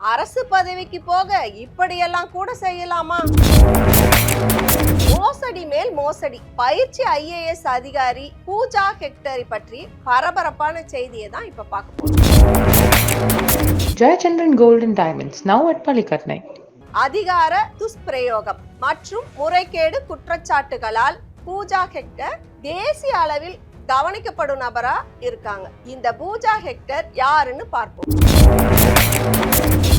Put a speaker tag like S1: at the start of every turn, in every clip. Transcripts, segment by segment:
S1: அரசு பதவிக்கு போக இப்படியெல்லாம் கூட செய்யலாமா? மோசடி மேல் மோசடி. பயிற்சி ஐஏஎஸ் அதிகாரி பூஜா ஹெக்டரி பற்றி பரபரப்பான செய்தியை தான் இப்ப பார்க்க போறோம்.
S2: Gold and Diamonds, now at Palikatnai.
S1: அதிகார துஷ்பிரயோகம் மற்றும் முறைகேடு குற்றச்சாட்டுகளால் பூஜா ஹெக்டர் தேசிய அளவில் கவனிக்கப்படும் நபரா இருக்காங்க. இந்த பூஜா ஹெக்டர் யாருன்னு பார்ப்போம்.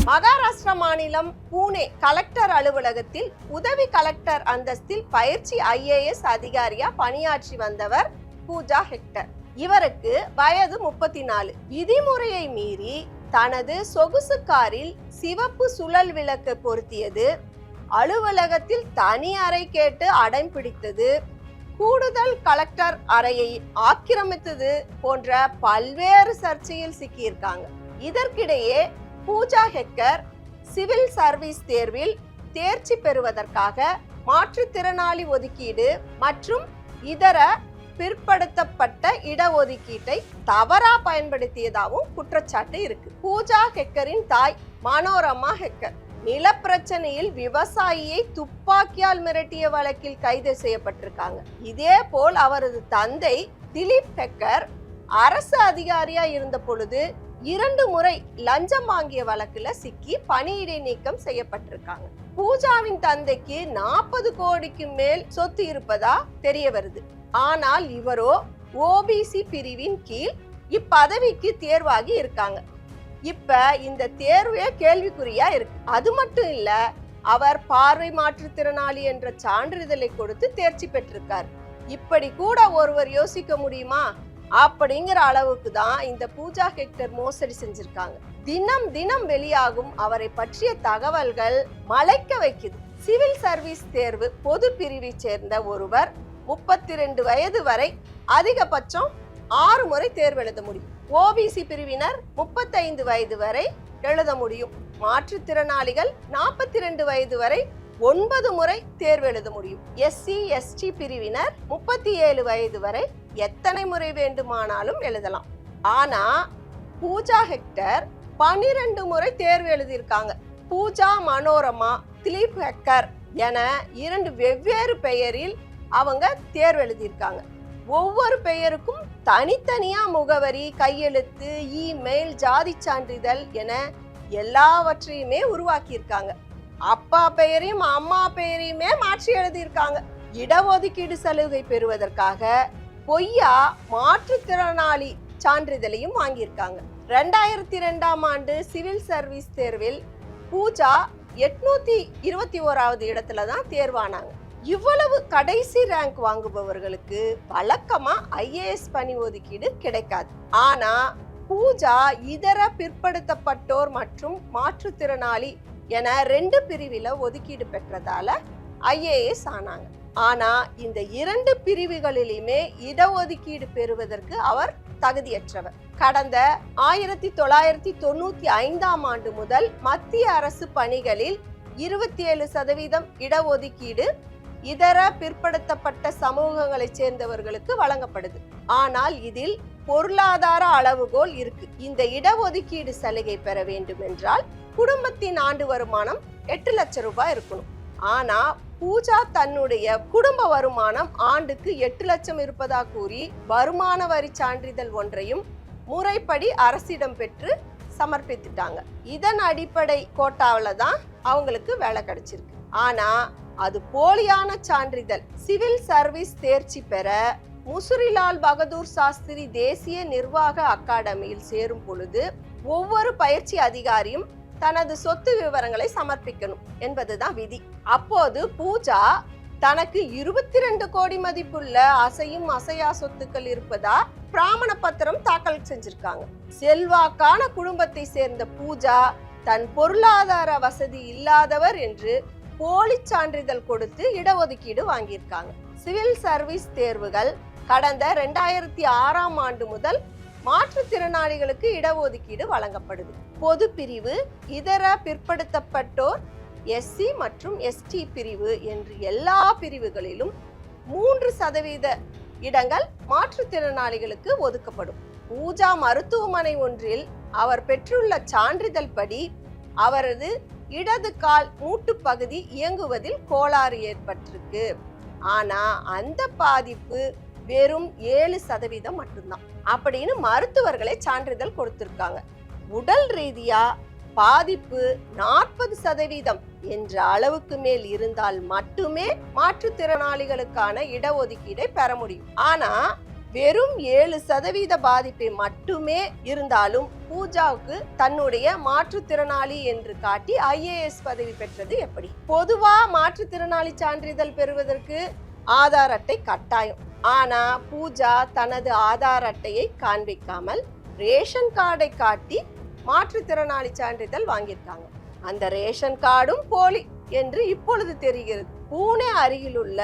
S1: மகாராஷ்டிரா மாநிலம் பூனே கலெக்டர் அலுவலகத்தில் உதவி கலெக்டர் அந்தஸ்தில் பயிற்சி ஐஏஎஸ் அதிகாரியா பணியாற்றி வந்தவர் பூஜா ஹெக்டர். இவருக்கு வயது முப்பத்தி நாலு விதிமுறையை மீறி தனது சொகுசு காரில் சிவப்பு சுழல் விளக்கு பொருத்தியது. அலுவலகத்தில் தனி அறை கேட்டு அடம் பிடித்தது. கூடுதல் கலெக்டர் அறையை ஆக்கிரமித்தது போன்ற பல்வேறு சர்ச்சையில் சிக்கியிருக்காங்க. இதற்கிடையே பூஜா ஹெக்கர் சிவில் சர்வீஸ் தேர்வில் தேர்ச்சி பெறுவதற்காக மாற்றுத்திறனாளி ஒதுக்கீடு மற்றும் இதர பிற்படுத்தப்பட்ட இடஒதுக்கீட்டை தவறா பயன்படுத்தியதாகவும் குற்றச்சாட்டு இருக்கு. பூஜா ஹெக்கரின் தாய் மனோரமா ஹெக்கர். நிலப்பிரச்சனையில் விவசாயியை துப்பாக்கியால் மிரட்டிய வழக்கில் கைது செய்யப்பட்டிருக்காங்க. இதே போல் அவரது தந்தை திலீப் ஹெக்கர் அரசு அதிகாரியா இருந்த பொழுது இரண்டு முறை லஞ்சம் வாங்கிய வழக்குல சிக்கி பணியிடை நீக்கம் செய்யப்பட்டிருக்காங்க. பூஜாவின் தந்தைக்கு நாற்பது கோடிக்கு மேல் சொத்து இருப்பதா தெரிய வருது. ஆனால் இவரோ ஓபிசி பிரிவின் கீழ் இப்பதவிக்கு தேர்வாகி இருக்காங்க. இப்ப இந்த தேர்வே கேள்விக்குறியா இருக்கு. அது மட்டும் இல்ல அவர் பார்வை மாற்றுத்திறனாளி என்ற சான்றிதழை கொடுத்து தேர்ச்சி பெற்றிருக்கார். இப்படி கூட ஒருவர் யோசிக்க முடியுமா? அப்படிங்கிற அளவுக்கு தான் இந்த பூஜா ஹெக்டர் மோசடி செஞ்சிருக்காங்க. தினம் தினம் வெளியாகும் அவரை பற்றிய தகவல்கள் மலைக்க வைக்குது. சிவில் சர்வீஸ் தேர்வு பொது பிரிவை சேர்ந்த ஒருவர் முப்பத்தி ரெண்டு வயது வரை அதிகபட்சம் ஆறு முறை தேர்வு எழுத முடியும். ஓபிசி பிரிவினர் முப்பத்தைந்து வயது வரை எழுத முடியும். மாற்றுத்திறனாளிகள் நாற்பத்தி ரெண்டு வயது வரை ஒன்பது முறை தேர்வு எழுத முடியும். எஸ்சி எஸ்டி பிரிவினர் முப்பத்தி ஏழு வயது வரை எத்தனை முறை வேண்டுமானாலும் எழுதலாம். ஆனா பூஜா ஹெக்டர் பனிரெண்டு முறை தேர்வு எழுதியிருக்காங்க. பூஜா மனோரமா திலீப் ஹெக்கர் என இரண்டு வெவ்வேறு பெயரில் அவங்க தேர்வு எழுதியிருக்காங்க. ஒவ்வொரு பெயருக்கும் தனித்தனியா முகவரி கையெழுத்து இமெயில் ஜாதி சான்றிதழ் என எல்லாவற்றையுமே உருவாக்கியிருக்காங்க. அப்பா பெயரையும் அம்மா பெயரையுமே மாற்றி எழுதியிருக்காங்க. இடஒதுக்கீடு சலுகை பெறுவதற்காக பொய்யா மாற்றுத்திறனாளி சான்றிதழையும் வாங்கியிருக்காங்க. ரெண்டாயிரத்தி ரெண்டாம் ஆண்டு சிவில் சர்வீஸ் தேர்வில் பூஜா எட்நூத்தி இருபத்தி ஓராவது இடத்துல தான் தேர்வானாங்க. இவ்வளவு கடைசி ரேங்க் வாங்குபவர்களுக்கு வழக்கமா ஐஏஎஸ் பணி ஒதுக்கீடு கிடைக்காது. ஆனா பூஜா இதர பிற்படுத்தப்பட்டோர் மற்றும் மாற்றுத்திறனாளி என ரெண்டு பிரிவில ஒதுக்கீடு பெற்றதால ஐஏஎஸ் ஆனாங்க. ஆனா இந்த இரண்டு பிரிவுகளிலுமே இடஒதுக்கீடு பெறுவதற்கு அவர் தகுதியற்றவர். கடந்த ஆயிரத்தி தொள்ளாயிரத்தி தொண்ணூத்தி ஐந்தாம் ஆண்டு முதல் மத்திய அரசு பணிகளில் இருபத்தி ஏழு சதவீதம் இடஒதுக்கீடு இதர பிற்படுத்தப்பட்ட சமூகங்களைச் சேர்ந்தவர்களுக்கு வழங்கப்படுது. ஆனால் இதில் பொருளாதார அளவுகோல் இருக்கு. இந்த இடஒதுக்கீடு சலுகை பெற வேண்டும் என்றால் குடும்பத்தின் ஆண்டு வருமானம் எட்டு லட்சம் ரூபாய் இருக்கணும். ஆனா பூஜா தன்னுடைய குடும்ப வருமானம் ஆண்டுக்கு எட்டு லட்சம் இருப்பதா கூறி வருமான வரி சான்றிதழ் ஒன்றையும் முறைப்படி அரசிடம் பெற்று சமர்ப்பித்துட்டாங்க. இதன் அடிப்படை கோட்டாவில் தான் அவங்களுக்கு வேலை கிடைச்சிருக்கு. ஆனா அது போலியான சான்றிதழ். சிவில் சர்வீஸ் தேர்ச்சி பெற முசுரிலால் பகதூர் சாஸ்திரி தேசிய நிர்வாக அகாடமியில் சேரும் பொழுது ஒவ்வொரு பயிற்சி அதிகாரியும் தனது சொத்து விவரங்களை சமர்ப்பிக்கணும் என்பதுதான் விதி. அப்போது பூஜா தனக்கு இருபத்தி ரெண்டு கோடி மதிப்புள்ள அசையும் அசையா சொத்துக்கள் இருப்பதா பிராமண பத்திரம் தாக்கல் செஞ்சிருக்காங்க. செல்வாக்கான குடும்பத்தை சேர்ந்த பூஜா தன் பொருளாதார வசதி இல்லாதவர் என்று போலி சான்றிதழ் கொடுத்து இடஒதுக்கீடு வாங்கியிருக்காங்க. சிவில் சர்வீஸ் தேர்வுகள் கடந்த ரெண்டாயிரத்தி ஆறாம் ஆண்டு முதல் மாற்றுத்திறனாளிகளுக்கு இடஒதுக்கீடு வழங்கப்படுது. பொது பிரிவு இதர பிற்படுத்தப்பட்டோர் எஸ்சி மற்றும் எஸ்டி பிரிவு என்று எல்லா பிரிவுகளிலும் மூன்று சதவீத இடங்கள் மாற்றுத்திறனாளிகளுக்கு ஒதுக்கப்படும். பூஜா மருத்துவமனை ஒன்றில் அவர் பெற்றுள்ள சான்றிதழ் படி அவரது இடது கால் மூட்டு பகுதி இயங்குவதில் கோளாறு ஏற்பட்டிருக்கு. ஆனா அந்த பாதிப்பு வெறும் ஏழு சதவீதம் மட்டும்தான். அப்படின்னு மருத்துவர்களே சான்றிதழ் கொடுத்திருக்காங்க. உடல் ரீதியா பாதிப்பு நாற்பது சதவீதம் என்ற அளவுக்கு மேல் இருந்தால் மட்டுமே மாற்றுத்திறனாளிகளுக்கான இடஒதுக்கீடை பெற முடியும். ஆனா வெறும் ஏழு சதவீத பாதிப்பை மட்டுமே இருந்தாலும் பூஜாவுக்கு தன்னுடைய மாற்றுத்திறனாளி என்று காட்டி ஐஏஎஸ் பதவி பெற்றது எப்படி? பொதுவா மாற்றுத்திறனாளி சான்றிதழ் பெறுவதற்கு ஆதார் அட்டை கட்டாயம். ஆனா பூஜா தனது ஆதார் அட்டையை காண்பிக்காமல் ரேஷன் கார்டை காட்டி மாற்றுத்திறனாளி சான்றிதழ் வாங்கியிருக்காங்க. அந்த ரேஷன் கார்டும் போலி என்று இப்பொழுது தெரிகிறது. பூனே அருகிலுள்ள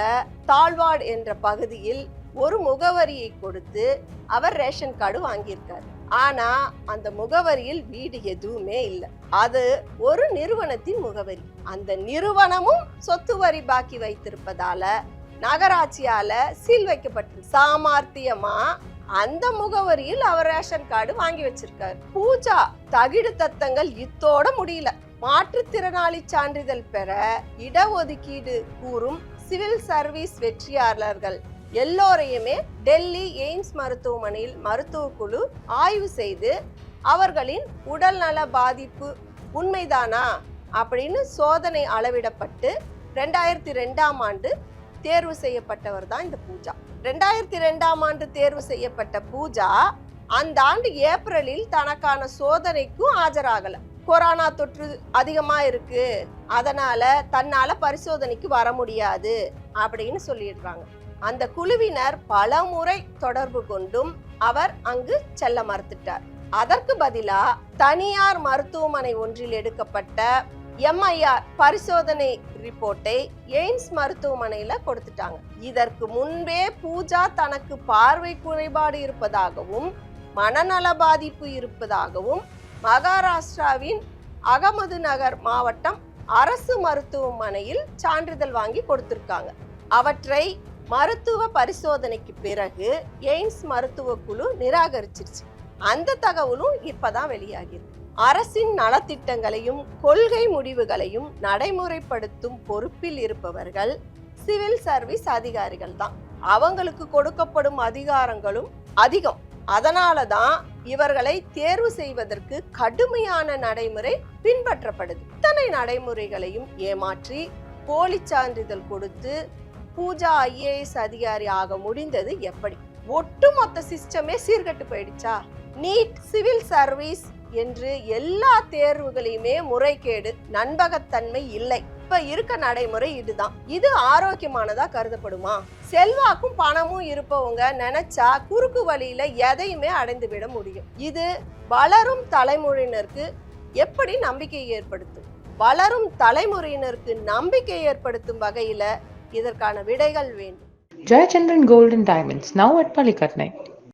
S1: தாழ்வாட் என்ற பகுதியில் ஒரு முகவரியை கொடுத்து அவர் ரேஷன் கார்டு வாங்கியிருக்காரு. ஆனா அந்த முகவரியில் வீடு எதுவுமே இல்லை. அது ஒரு நிறுவனத்தின் முகவரி. அந்த நிறுவனமும் சொத்து வரி பாக்கி வைத்திருப்பதால நகராட்சியால சீல் வைக்கப்பட்டிருக்கு சாமார்த்தியமா அந்த முகவரியில் அவர் ரேஷன் கார்டு வாங்கி வச்சிருக்காரு. பூஜா தகிடு தத்தங்கள் இத்தோட முடியல. மாற்றுத்திறனாளி சான்றிதழ் பெற இடஒதுக்கீடு கூறும் சிவில் சர்வீஸ் வெற்றியாளர்கள் எல்லோரையுமே டெல்லி எய்ம்ஸ் மருத்துவமனையில் மருத்துவ குழு ஆய்வு செய்து அவர்களின் உடல்நல பாதிப்பு உண்மைதானா அப்படின்னு சோதனை அளவிடப்பட்டு ரெண்டாயிரத்தி ரெண்டாம் ஆண்டு தேர்வு செய்யப்பட்டவர் தான் இந்த பூஜா. ரெண்டாயிரத்தி ரெண்டாம் ஆண்டு தேர்வு செய்யப்பட்ட பூஜா அந்த ஆண்டு ஏப்ரலில் தனக்கான சோதனைக்கும் ஆஜராகல. கொரோனா தொற்று அதிகமா இருக்கு. அதனால தன்னால பரிசோதனைக்கு வர முடியாது அப்படின்னு சொல்லிடுறாங்க அந்த குழுவினர் பல முறை தொடர்பு கொண்டும் அவர் அங்கு செல்ல மறுத்துட்டார். அதற்கு பதிலா தனியார் மருத்துவமனை ஒன்றில் எடுக்கப்பட்ட எம்ஐஆர் பரிசோதனை ரிப்போர்ட்டை எய்ம்ஸ் மருத்துவமனையில கொடுத்துட்டாங்க. இதற்கு முன்பே பூஜா தனக்கு பார்வை குறைபாடு இருப்பதாகவும் மனநல பாதிப்பு இருப்பதாகவும் மகாராஷ்டிராவின் அகமது நகர் மாவட்டம் அரசு மருத்துவமனையில் சான்றிதழ் வாங்கி கொடுத்திருக்காங்க. அவற்றை மருத்துவ பரிசோதனைக்கு பிறகு எய்ம்ஸ் மருத்துவ குழு நிராகரிச்சிருச்சு. அந்த தகவலும் இப்பதான் வெளியாகிருக்கு அரசின் நலத்திட்டங்களையும் கொள்கை முடிவுகளையும் நடைமுறைப்படுத்தும் பொறுப்பில் இருப்பவர்கள் சிவில் சர்வீஸ் அதிகாரிகள் தான். அவங்களுக்கு கொடுக்கப்படும் அதிகாரங்களும் அதிகம். அதனால தான் இவர்களை தேர்வு செய்வதற்கு கடுமையான நடைமுறை பின்பற்றப்படுது. இத்தனை நடைமுறைகளையும் ஏமாற்றி போலி சான்றிதழ் கொடுத்து பூஜா ஐஏஎஸ் அதிகாரி ஆக முடிந்தது எப்படி? ஒட்டுமொத்த சிஸ்டமே சீர்கெட்டு போயிடுச்சா? நீட் சிவில் சர்வீஸ் என்று எல்லா தேர்வுகளையுமே முறைகேடு நண்பகத்தன்மை இல்லை. இப்ப இருக்க நடைமுறை இதுதான். இது ஆரோக்கியமானதா கருதப்படுமா? செல்வாக்கும் பணமும் இருப்பவங்க நினைச்சா குறுக்கு வழியில எதையுமே அடைந்து விட முடியும். இது வளரும் தலைமுறையினருக்கு எப்படி நம்பிக்கை ஏற்படுத்தும்? வளரும் தலைமுறையினருக்கு நம்பிக்கை ஏற்படுத்தும் வகையில இதற்கான விடைகள் வேண்டும்
S2: Jayachandran golden diamonds now at பள்ளிக்கட்னை